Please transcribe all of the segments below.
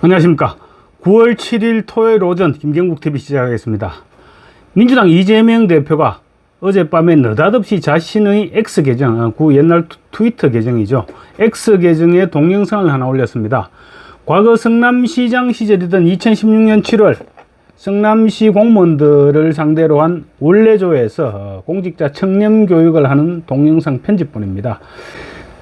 안녕하십니까. 9월 7일 토요일 오전 김경국 TV 시작하겠습니다. 민주당 이재명 대표가 어젯밤에 느닷없이 자신의 X 계정, 아, 구 옛날 투- 트위터 계정이죠. X 계정에 동영상을 하나 올렸습니다. 과거 성남시장 시절이던 2016년 7월 성남시 공무원들을 상대로 한 원래조에서 어, 공직자 청렴 교육을 하는 동영상 편집본입니다.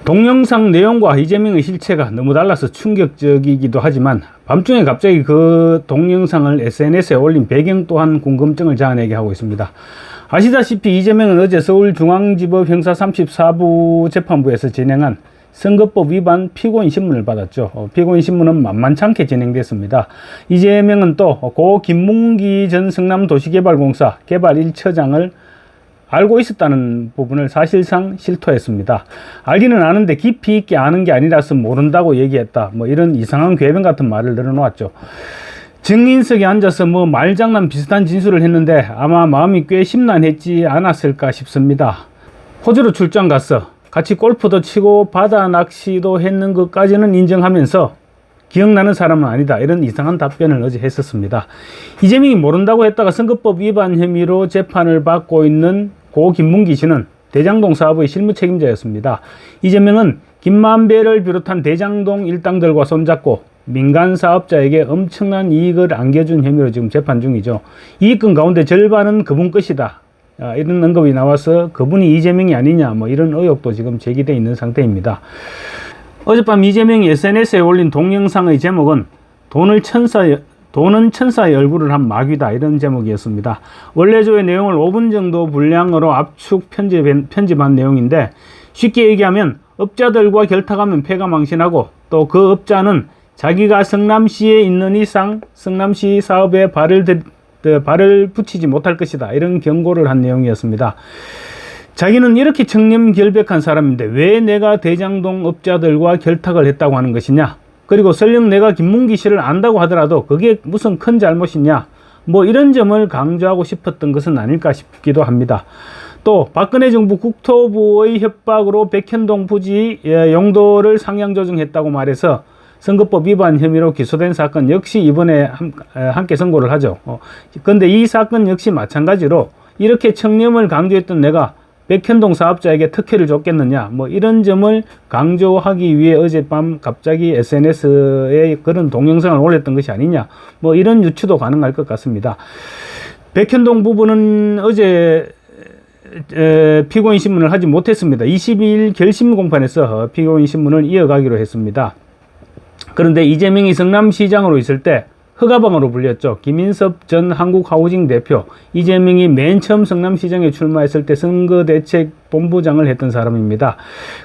동영상 내용과 이재명의 실체가 너무 달라서 충격적이기도 하지만 밤중에 갑자기 그 동영상을 SNS에 올린 배경 또한 궁금증을 자아내게 하고 있습니다. 아시다시피 이재명은 어제 서울중앙지법 형사 34부 재판부에서 진행한 선거법 위반 피고인 신문을 받았죠. 어, 피고인 신문은 만만찮게 진행됐습니다. 이재명은 또 고 김문기 전 성남도시개발공사 개발 1처장을 알고 있었다는 부분을 사실상 실토했습니다. 알기는 아는데 깊이 있게 아는 게 아니라서 모른다고 얘기했다. 뭐 이런 이상한 궤변 같은 말을 늘어놓았죠. 증인석에 앉아서 뭐 말장난 비슷한 진술을 했는데 아마 마음이 꽤 심란했지 않았을까 싶습니다. 호주로 출장 갔어. 같이 골프도 치고 바다 낚시도 했는 것까지는 인정하면서 기억나는 사람은 아니다. 이런 이상한 답변을 어제 했었습니다. 이재명이 모른다고 했다가 선거법 위반 혐의로 재판을 받고 있는 고 김문기 씨는 대장동 사업의 실무 책임자였습니다. 이재명은 김만배를 비롯한 대장동 일당들과 손잡고 민간 사업자에게 엄청난 이익을 안겨준 혐의로 지금 재판 중이죠. 이익금 가운데 절반은 그분 것이다. 아, 이런 언급이 나와서 그분이 이재명이 아니냐 뭐 이런 의혹도 지금 제기되어 있는 상태입니다. 어젯밤 이재명이 SNS에 올린 동영상의 제목은 돈을 천사 돈은 천사의 얼굴을 한 마귀다 이런 제목이었습니다. 원래조의 내용을 5분 정도 분량으로 압축 편집한, 편집한 내용인데 쉽게 얘기하면 업자들과 결탁하면 폐가 망신하고 또 그 업자는 자기가 성남시에 있는 이상 성남시 사업에 발을 발을 붙이지 못할 것이다 이런 경고를 한 내용이었습니다. 자기는 이렇게 청렴결백한 사람인데 왜 내가 대장동 업자들과 결탁을 했다고 하는 것이냐? 그리고 설령 내가 김문기 씨를 안다고 하더라도 그게 무슨 큰 잘못이냐? 뭐 이런 점을 강조하고 싶었던 것은 아닐까 싶기도 합니다. 또 박근혜 정부 국토부의 협박으로 백현동 부지 예, 용도를 상향 조정했다고 말해서 선거법 위반 혐의로 기소된 사건 역시 이번에 함께 선고를 하죠. 어, 그런데 이 사건 역시 마찬가지로 이렇게 청렴을 강조했던 내가 백현동 사업자에게 특혜를 줬겠느냐 뭐 이런 점을 강조하기 위해 어젯밤 갑자기 SNS에 그런 동영상을 올렸던 것이 아니냐 뭐 이런 유추도 가능할 것 같습니다. 백현동 부분은 어제 에, 피고인 신문을 하지 못했습니다. 22일 결심 공판에서 피고인 신문을 이어가기로 했습니다. 그런데 이재명이 성남시장으로 있을 때 허가방으로 불렸죠. 김인섭 전 한국하우징 대표. 이재명이 맨 처음 성남시장에 출마했을 때 선거대책본부장을 했던 사람입니다.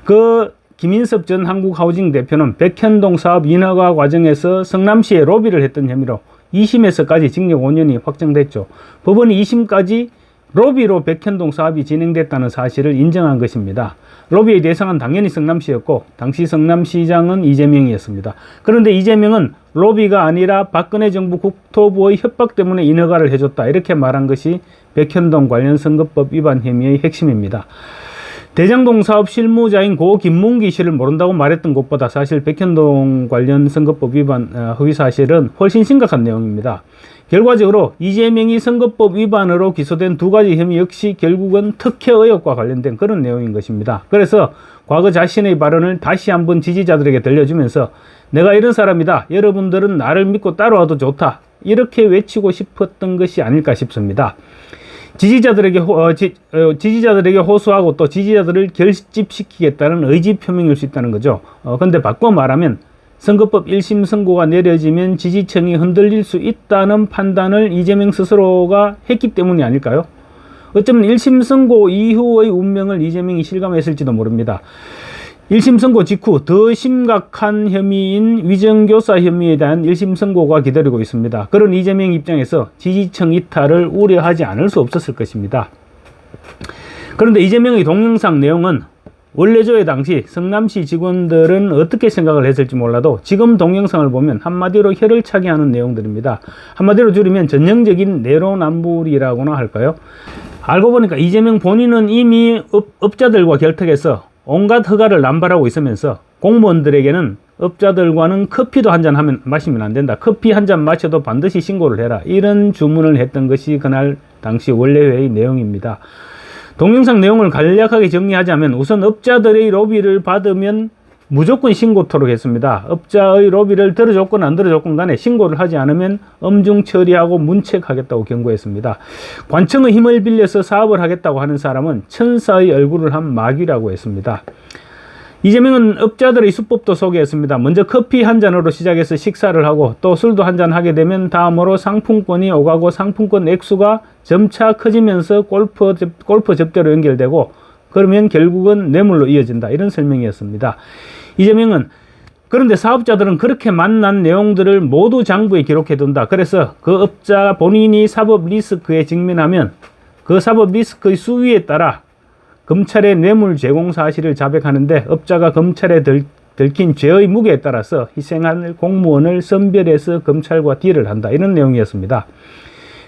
그 김인섭 전 한국하우징 대표는 백현동 사업 인허가 과정에서 성남시에 로비를 했던 혐의로 2심에서까지 징역 5년이 확정됐죠. 법원이 2심까지 로비로 백현동 사업이 진행됐다는 사실을 인정한 것입니다. 로비의 대상은 당연히 성남시였고 당시 성남시장은 이재명이었습니다. 그런데 이재명은 로비가 아니라 박근혜 정부 국토부의 협박 때문에 인허가를 해줬다 이렇게 말한 것이 백현동 관련 선거법 위반 혐의의 핵심입니다. 대장동 사업 실무자인 고 김문기 씨를 모른다고 말했던 것보다 사실 백현동 관련 선거법 위반 어, 허위 사실은 훨씬 심각한 내용입니다. 결과적으로 이재명이 선거법 위반으로 기소된 두 가지 혐의 역시 결국은 특혜 의혹과 관련된 그런 내용인 것입니다. 그래서 과거 자신의 발언을 다시 한번 지지자들에게 들려주면서 내가 이런 사람이다. 여러분들은 나를 믿고 따라와도 좋다. 이렇게 외치고 싶었던 것이 아닐까 싶습니다. 지지자들에게 호, 어, 지, 어, 지지자들에게 호소하고 또 지지자들을 결집시키겠다는 의지 표명일 수 있다는 거죠. 어, 근데 바꿔 말하면 선거법 1심 선고가 내려지면 지지층이 흔들릴 수 있다는 판단을 이재명 스스로가 했기 때문이 아닐까요? 어쩌면 1심 선고 이후의 운명을 이재명이 실감했을지도 모릅니다. 1심 선고 직후 더 심각한 혐의인 위정교사 혐의에 대한 1심 선고가 기다리고 있습니다. 그런 이재명 입장에서 지지층 이탈을 우려하지 않을 수 없었을 것입니다. 그런데 이재명의 동영상 내용은 원래 조회 당시 성남시 직원들은 어떻게 생각을 했을지 몰라도 지금 동영상을 보면 한마디로 혀를 차게 하는 내용들입니다. 한마디로 줄이면 전형적인 내로남불이라고나 할까요? 알고 보니까 이재명 본인은 이미 업, 업자들과 결탁해서 온갖 허가를 남발하고 있으면서 공무원들에게는 업자들과는 커피도 한 잔 하면 마시면 안 된다. 커피 한 잔 마셔도 반드시 신고를 해라. 이런 주문을 했던 것이 그날 당시 원래 회의 내용입니다. 동영상 내용을 간략하게 정리하자면 우선 업자들의 로비를 받으면 무조건 신고 토록 했습니다. 업자의 로비를 들어줬건 안 들어줬건 간에 신고를 하지 않으면 엄중 처리하고 문책하겠다고 경고했습니다. 관청의 힘을 빌려서 사업을 하겠다고 하는 사람은 천사의 얼굴을 한 마귀라고 했습니다. 이재명은 업자들의 수법도 소개했습니다. 먼저 커피 한 잔으로 시작해서 식사를 하고 또 술도 한 잔 하게 되면 다음으로 상품권이 오가고 상품권 액수가 점차 커지면서 골프, 접- 골프 접대로 연결되고 그러면 결국은 뇌물로 이어진다. 이런 설명이었습니다. 이재명은 그런데 사업자들은 그렇게 만난 내용들을 모두 장부에 기록해 둔다. 그래서 그 업자 본인이 사법 리스크에 직면하면 그 사법 리스크의 수위에 따라 검찰의 뇌물 제공 사실을 자백하는데 업자가 검찰에 들, 들킨 죄의 무게에 따라서 희생할 공무원을 선별해서 검찰과 딜을 한다. 이런 내용이었습니다.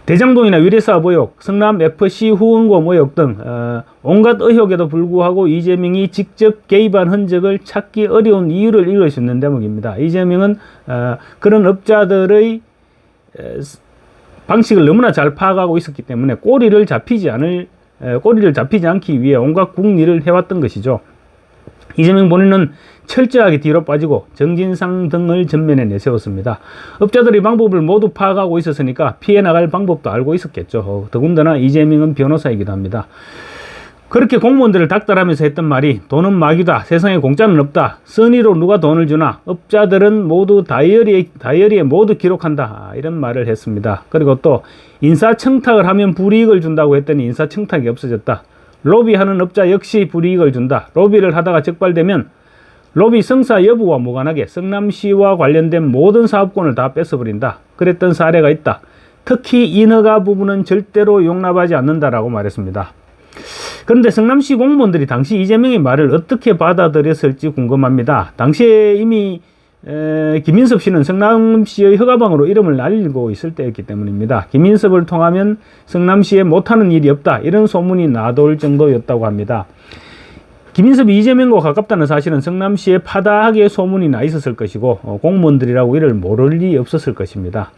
대장동이나 위례사업 의혹, 성남 FC 후원금 의혹 등 어, 온갖 의혹에도 불구하고 이재명이 직접 개입한 흔적을 찾기 어려운 이유를 읽을 수 있는 대목입니다. 이재명은 어, 그런 업자들의 에, 스- 방식을 너무나 잘 파악하고 있었기 때문에 꼬리를 잡히지 않을 에, 꼬리를 잡히지 않기 위해 온갖 국리를 해왔던 것이죠. 이재명 본인은 철저하게 뒤로 빠지고 정진상 등을 전면에 내세웠습니다. 업자들이 방법을 모두 파악하고 있었으니까 피해 나갈 방법도 알고 있었겠죠. 어, 더군다나 이재명은 변호사이기도 합니다. 그렇게 공무원들을 닥달하면서 했던 말이 돈은 마귀다. 세상에 공짜는 없다. 선의로 누가 돈을 주나. 업자들은 모두 다이어리에, 다이어리에 모두 기록한다. 아, 이런 말을 했습니다. 그리고 또 인사청탁을 하면 불이익을 준다고 했더니 인사청탁이 없어졌다. 로비하는 업자 역시 불이익을 준다. 로비를 하다가 적발되면 로비 성사 여부와 무관하게 성남시와 관련된 모든 사업권을 다 뺏어버린다. 그랬던 사례가 있다. 특히 인허가 부분은 절대로 용납하지 않는다라고 말했습니다. 그런데 성남시 공무원들이 당시 이재명의 말을 어떻게 받아들였을지 궁금합니다. 당시에 이미 에, 김인섭 씨는 성남시의 허가방으로 이름을 날리고 있을 때였기 때문입니다. 김인섭을 통하면 성남시에 못하는 일이 없다 이런 소문이 나돌 정도였다고 합니다. 김인섭이 이재명과 가깝다는 사실은 성남시에 파다하게 소문이 나 있었을 것이고 어, 공무원들이라고 이를 모를 리 없었을 것입니다.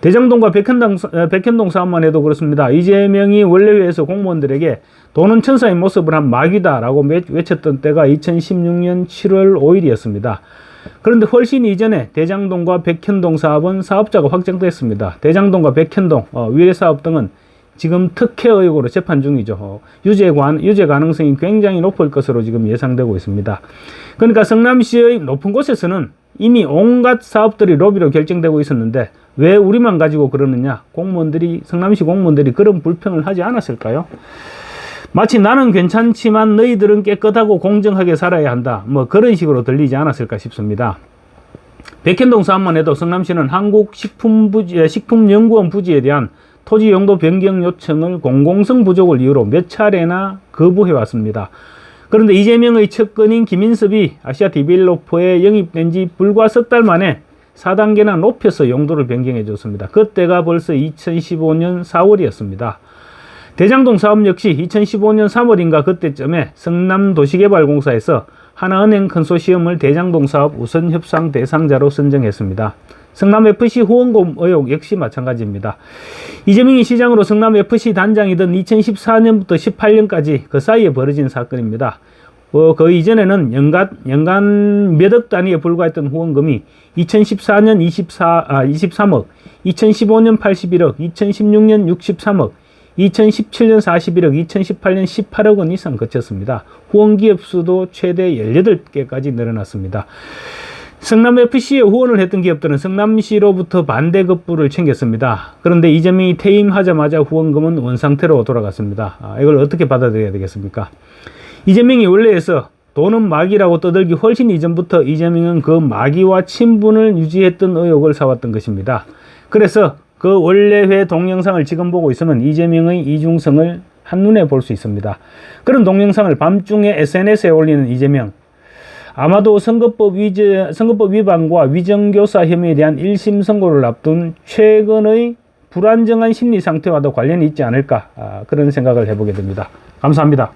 대장동과 백현동, 어, 백현동 사업만 해도 그렇습니다. 이재명이 원래회에서 공무원들에게 돈은 천사의 모습을 한 마귀다라고 매- 외쳤던 때가 2016년 7월 5일이었습니다. 그런데 훨씬 이전에 대장동과 백현동 사업은 사업자가 확정됐습니다. 대장동과 백현동, 어, 위례 사업 등은 지금 특혜 의혹으로 재판 중이죠. 어, 유죄 관, 유죄 가능성이 굉장히 높을 것으로 지금 예상되고 있습니다. 그러니까 성남시의 높은 곳에서는 이미 온갖 사업들이 로비로 결정되고 있었는데 왜 우리만 가지고 그러느냐? 공무원들이 성남시 공무원들이 그런 불평을 하지 않았을까요? 마치 나는 괜찮지만 너희들은 깨끗하고 공정하게 살아야 한다. 뭐 그런 식으로 들리지 않았을까 싶습니다. 백현동 사업만 해도 성남시는 한국식품부지, 식품연구원 부지에 대한 토지 용도 변경 요청을 공공성 부족을 이유로 몇 차례나 거부해 왔습니다. 그런데 이재명의 측근인 김인섭이 아시아 디벨로퍼에 영입된 지 불과 석 달 만에 4단계나 높여서 용도를 변경해 줬습니다. 그때가 벌써 2015년 4월이었습니다. 대장동 사업 역시 2015년 3월인가 그때쯤에 성남도시개발공사에서 하나은행 컨소시엄을 대장동 사업 우선 협상 대상자로 선정했습니다. 성남FC 후원금 의혹 역시 마찬가지입니다. 이재명이 시장으로 성남FC 단장이던 2014년부터 18년까지 그 사이에 벌어진 사건입니다. 어, 그 이전에는 연간, 연간 몇억 단위에 불과했던 후원금이 2014년 24, 아, 23억, 2015년 81억, 2016년 63억, 2017년 41억, 2018년 18억 원 이상 거쳤습니다. 후원 기업 수도 최대 18개까지 늘어났습니다. 성남FC에 후원을 했던 기업들은 성남시로부터 반대 급부를 챙겼습니다. 그런데 이재명이 퇴임하자마자 후원금은 원상태로 돌아갔습니다. 아, 이걸 어떻게 받아들여야 되겠습니까? 이재명이 원래에서 돈은 마귀라고 떠들기 훨씬 이전부터 이재명은 그 마귀와 친분을 유지했던 의혹을 사왔던 것입니다. 그래서 그 원래회 동영상을 지금 보고 있으면 이재명의 이중성을 한눈에 볼 수 있습니다. 그런 동영상을 밤중에 SNS에 올리는 이재명. 아마도 선거법 위제, 선거법 위반과 위정교사 혐의에 대한 1심 선고를 앞둔 최근의 불안정한 심리 상태와도 관련이 있지 않을까 아, 그런 생각을 해보게 됩니다. 감사합니다.